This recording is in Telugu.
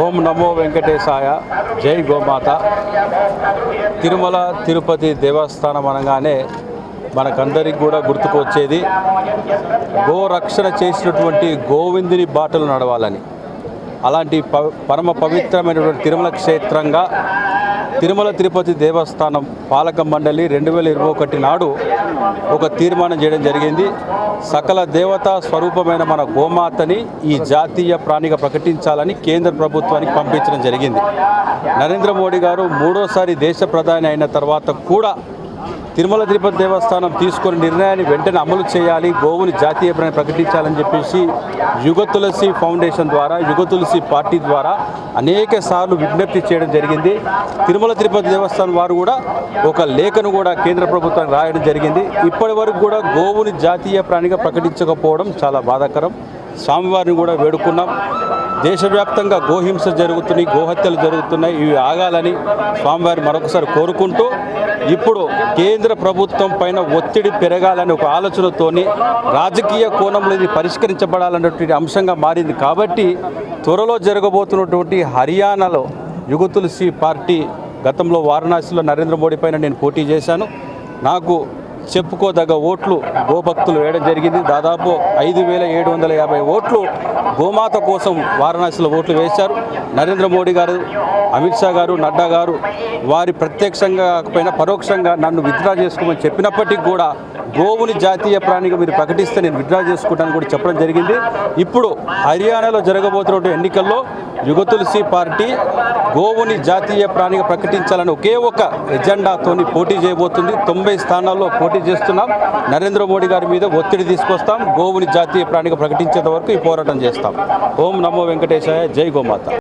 ఓం నమో వెంకటేశాయ. జై గోమాత. తిరుమల తిరుపతి దేవస్థానం అనగానే మనకందరికి కూడా గుర్తుకు వచ్చేది గోరక్షణ చేసినటువంటి గోవిందుని బాటలు నడవాలని. అలాంటి ప పరమ పవిత్రమైనటువంటి తిరుమల క్షేత్రంగా తిరుమల తిరుపతి దేవస్థానం పాలక మండలి రెండు వేల ఇరవై ఒకటి నాడు ఒక తీర్మానం చేయడం జరిగింది. సకల దేవతా స్వరూపమైన మన గోమాతని ఈ జాతీయ ప్రాణిగా ప్రకటించాలని కేంద్ర ప్రభుత్వానికి పంపించడం జరిగింది. నరేంద్ర మోడీ గారు మూడోసారి దేశ ప్రధాని అయిన తర్వాత కూడా తిరుమల తిరుపతి దేవస్థానం తీసుకున్న నిర్ణయాన్ని వెంటనే అమలు చేయాలి గోవుని జాతీయ ప్రాణి ప్రకటించాలని చెప్పేసి యుగ తులసి ఫౌండేషన్ ద్వారా యుగ తులసి పార్టీ ద్వారా అనేక సార్లు విజ్ఞప్తి చేయడం జరిగింది. తిరుమల తిరుపతి దేవస్థానం వారు కూడా ఒక లేఖను కూడా కేంద్ర ప్రభుత్వానికి రాయడం జరిగింది. ఇప్పటి వరకు కూడా గోవుని జాతీయ ప్రాణిగా ప్రకటించకపోవడం చాలా బాధాకరం. స్వామివారిని కూడా వేడుకున్నాం. దేశవ్యాప్తంగా గోహింస జరుగుతున్నాయి గోహత్యలు జరుగుతున్నాయి. ఇవి ఆగాలని స్వామివారిని మరొకసారి కోరుకుంటూ ఇప్పుడు కేంద్ర ప్రభుత్వం పైన ఒత్తిడి పెరగాలని ఒక ఆలోచనతోని రాజకీయ కోణంలో ఇది పరిష్కరించబడాలన్నటువంటి అంశంగా మారింది కాబట్టి త్వరలో జరగబోతున్నటువంటి హర్యానాలో యుగ తులసి పార్టీ గతంలో వారణాసిలో నరేంద్ర మోడీ పైన నేను పోటీ చేశాను. నాకు చెప్పుకోదగ్గ ఓట్లు గోభక్తులు వేయడం జరిగింది. దాదాపు ఐదు వేల ఏడు వందల యాభై ఓట్లు గోమాత కోసం వారణాసిలో ఓట్లు వేశారు. నరేంద్ర మోడీ గారు అమిత్ షా గారు నడ్డా గారు వారి ప్రత్యక్షంగా కాకపోయినా పరోక్షంగా నన్ను విత్డ్రా చేసుకోమని చెప్పినప్పటికీ కూడా గోవుని జాతీయ ప్రాణిగా మీరు ప్రకటిస్తే నేను విత్డ్రా చేసుకుంటానని కూడా చెప్పడం జరిగింది. ఇప్పుడు హర్యానాలో జరగబోతున్న ఎన్నికల్లో యుగతులసి పార్టీ గోవుని జాతీయ ప్రాణిగా ప్రకటించాలని ఒకే ఒక ఎజెండాతోని పోటీ చేయబోతుంది. తొంభై స్థానాల్లో పోటీ చేస్తున్నాం. నరేంద్ర మోడీ గారి మీద ఒత్తిడి తీసుకొస్తాం. గోవుని జాతీయ ప్రాణిగా ప్రకటించేంత వరకు ఈ పోరాటం చేస్తాం. ఓం నమో వెంకటేశాయ. జై గోమాత.